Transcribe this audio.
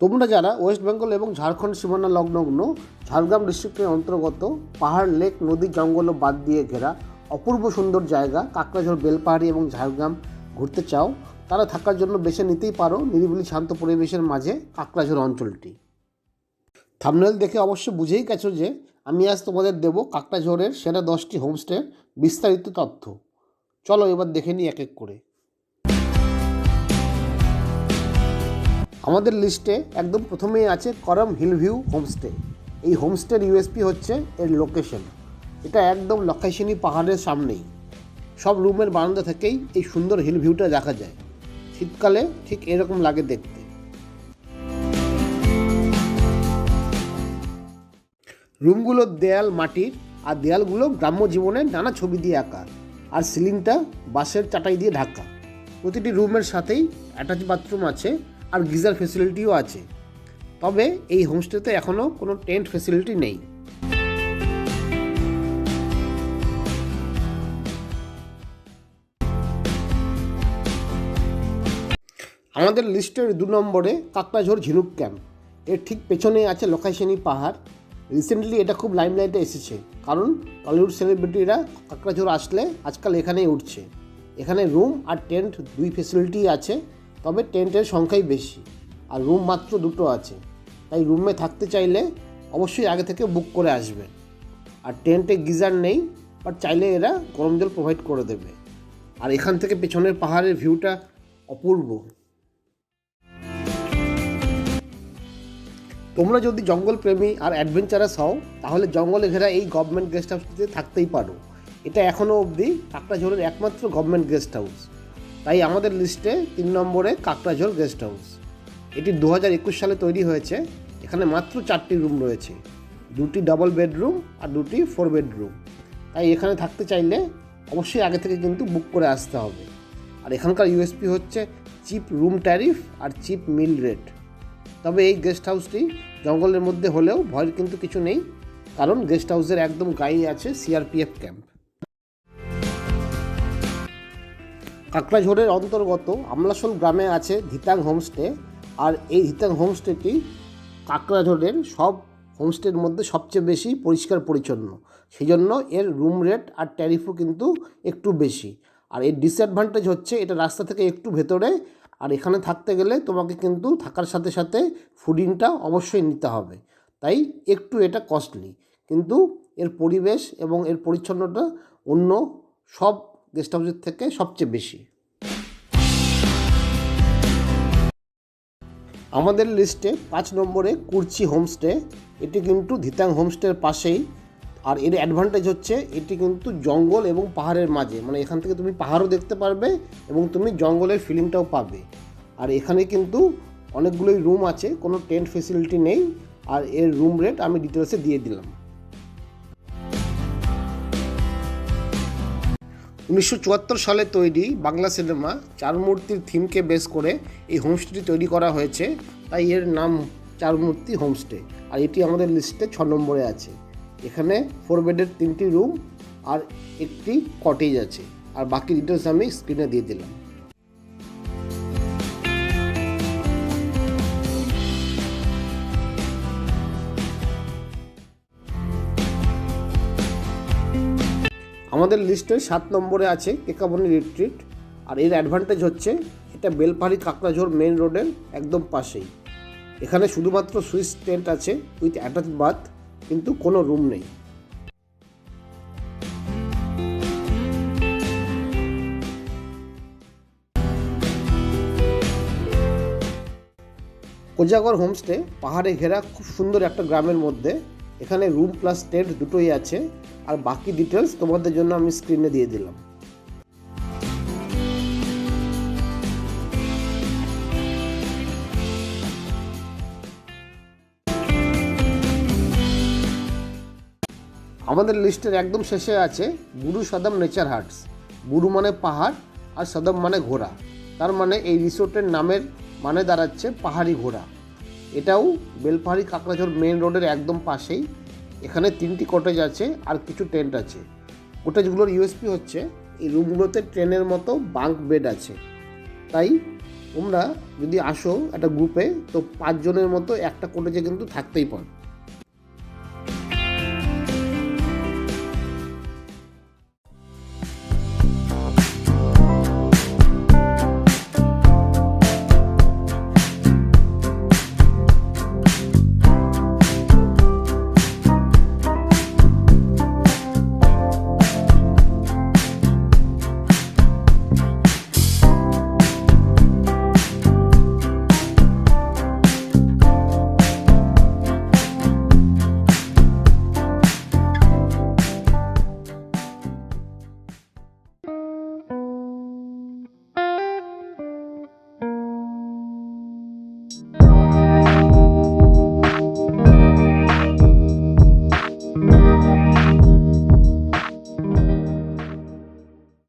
তোমরা যারা ওয়েস্ট বেঙ্গল এবং ঝাড়খণ্ড সীমানা লগ্নগ্ন ঝাড়গ্রাম ডিস্ট্রিক্টের অন্তর্গত পাহাড়, লেক, নদী জঙ্গল বাদ দিয়ে ঘেরা অপূর্ব সুন্দর জায়গা কাকড়াঝোড় বেলপাহাড়ি এবং ঝাড়গ্রাম ঘুরতে চাও, তারা থাকার জন্য বেছে নিতেই পারো নিরিবিলি শান্ত পরিবেশের মাঝে কাকড়াঝোড় অঞ্চলটি। থামনেল দেখে অবশ্য বুঝেই গেছো যে আমি আজ তোমাদের দেবো কাকড়াঝোড়ের সেরা দশটি হোমস্টের বিস্তারিত তথ্য। চলো এবার দেখে নিই এক এক করে। আমাদের লিস্টে একদম প্রথমেই আছে করম হিল ভিউ হোমস্টে। এই হোমস্টের ইউএসপি হচ্ছে এর লোকেশন এটা একদম লক্ষাইশিনী পাহাড়ের সামনেই। সব রুমের বারান্দা থেকেই এই সুন্দর হিল ভিউটা দেখা যায়। শীতকালে ঠিক এরকম লাগে দেখতে। রুমগুলোর দেয়াল, মাটির, আর দেয়ালগুলো গ্রাম্য জীবনের নানা ছবি দিয়ে আঁকা। আর সিলিংটা বাঁশের চাটাই দিয়ে ঢাকা। প্রতিটি রুমের সাথেই অ্যাটাচ বাথরুম আছে আর গিজার ফেসিলিটিও আছে। তবে এই হোমস্টেতে এখনও কোনো টেন্ট ফেসিলিটি নেই। আমাদের লিস্টের দু নম্বরে কাকড়াঝোড় ঝিনুক ক্যাম্প এর ঠিক পেছনে আছে লোকাইশানি পাহাড়। রিসেন্টলি এটা খুব লাইমলাইটে এসেছে। কারণ টলিউড সেলিব্রিটিরা কাকড়াঝোড় আসলে আজকাল এখানেই উঠছে। এখানে রুম আর টেন্ট দুই ফেসিলিটি আছে। তবে টেন্টের সংখ্যাই বেশি, আর রুম মাত্র দুটো আছে। তাই রুমে থাকতে চাইলে অবশ্যই আগে থেকে বুক করে আসবেন আর টেন্টে গিজার নেই, বাট চাইলে এরা গরম জল প্রোভাইড করে দেবে। আর এখান থেকে পেছনের পাহাড়ের ভিউটা অপূর্ব। তোমরা যদি জঙ্গল প্রেমী আর অ্যাডভেঞ্চারাস হও, তাহলে জঙ্গলে ঘেরা এই গভর্নমেন্ট গেস্ট হাউসটিতে থাকতেই পারো। এটা এখনও অবধি কাকড়াঝোড়ের একমাত্র গভর্নমেন্ট গেস্ট হাউস তাই আমাদের লিস্টে তিন নম্বরে কাকড়াঝোড় গেস্ট হাউস এটি দু হাজার একুশ সালে তৈরি হয়েছে। এখানে মাত্র চারটি রুম রয়েছে। দুটি ডাবল বেডরুম আর দুটি ফোর বেডরুম তাই এখানে থাকতে চাইলে অবশ্যই আগে থেকে কিন্তু বুক করে আসতে হবে। আর এখানকার ইউএসপি হচ্ছে চিপ রুম ট্যারিফ আর চিপ মিল রেট তবে এই গেস্ট হাউসটি জঙ্গলের মধ্যে হলেও ভয়ের কিন্তু কিছু নেই। কারণ গেস্ট হাউসের একদম গায়ে আছে সিআরপিএফ ক্যাম্প কাকড়াঝোড়ের অন্তর্গত আমলাসোল গ্রামে আছে ধিতাং হোমস্টে, আর এই ধিতাং হোমস্টেটি কাকড়াঝোড়ের সব হোমস্টের মধ্যে সবচেয়ে বেশি পরিষ্কার পরিচ্ছন্ন। সেই জন্য এর রুম রেট আর ট্যারিফও কিন্তু একটু বেশি। আর এর ডিসঅ্যাডভান্টেজ হচ্ছে এটা রাস্তা থেকে একটু ভেতরে, আর এখানে থাকতে গেলে তোমাকে কিন্তু থাকার সাথে সাথে ফুডিংটা অবশ্যই নিতে হবে। তাই একটু এটা কস্টলি কিন্তু এর পরিবেশ এবং এর পরিচ্ছন্নতা অন্য সব গেস্ট হাউসের থেকে সবচেয়ে বেশি। আমাদের লিস্টে পাঁচ নম্বরে কুরচি হোমস্টে, এটি কিন্তু ধিতাং হোমস্টের পাশেই। আর এর অ্যাডভান্টেজ হচ্ছে, এটি কিন্তু জঙ্গল এবং পাহাড়ের মাঝে। মানে এখান থেকে তুমি পাহাড়ও দেখতে পারবে এবং তুমি জঙ্গলের ফিলিংটাও পাবে। আর এখানে কিন্তু অনেকগুলোই রুম আছে, কোনো টেন্ট ফেসিলিটি নেই। আর এর রুম রেট আমি ডিটেলসে দিয়ে দিলাম। উনিশশো চুয়াত্তর সালে তৈরি বাংলা সিনেমা চার মূর্তির থিমকে বেস করে এই হোমস্টেটি তৈরি করা হয়েছে। তাই এর নাম চার মূর্তি হোমস্টে। আর এটি আমাদের লিস্টে ছ নম্বরে আছে। এখানে ফোর বেডের তিনটি রুম আর একটি কটেজ আছে। আর বাকি ডিটেলস আমি স্ক্রিনে দিয়ে দিলাম। আমাদের লিস্টের সাত নম্বরে আছে কেকাবনি রিট্রিট আর এর অ্যাডভান্টেজ হচ্ছে এটা বেলপাহাড়ি কাকড়াঝোড় মেন রোডের একদম পাশেই। এখানে শুধুমাত্র সুইস টেন্ট আছে উইথ অ্যাটাচ বাথ কিন্তু কোনো রুম নেই। কোজাগর হোমস্টে পাহাড়ে ঘেরা খুব সুন্দর একটা গ্রামের মধ্যে। এখানে রুম প্লাস টেন্ট দুটোই আছে। আর বাকি ডিটেলস তোমাদের জন্য আমি স্ক্রিনে দিয়ে দিলাম। আমাদের লিস্টের একদম শেষে আছে বুরু সদম নেচার হার্টস বুরু মানে পাহাড় আর সদম মানে ঘোড়া। তার মানে এই রিসোর্টের নামের মানে দাঁড়াচ্ছে পাহাড়ি ঘোড়া। এটাও বেলপাহাড়ি কাকড়াঝোড় মেন রোডের একদম পাশেই। এখানে তিনটি কটেজ আছে আর কিছু টেন্ট আছে। কটেজগুলোর ইউএসপি হচ্ছে, এই রুমগুলোতে ট্রেনের মতো বাঙ্ক বেড আছে। তাই তোমরা যদি আসো একটা গ্রুপে তো পাঁচজনের মতো একটা কটেজে কিন্তু থাকতেই পারো।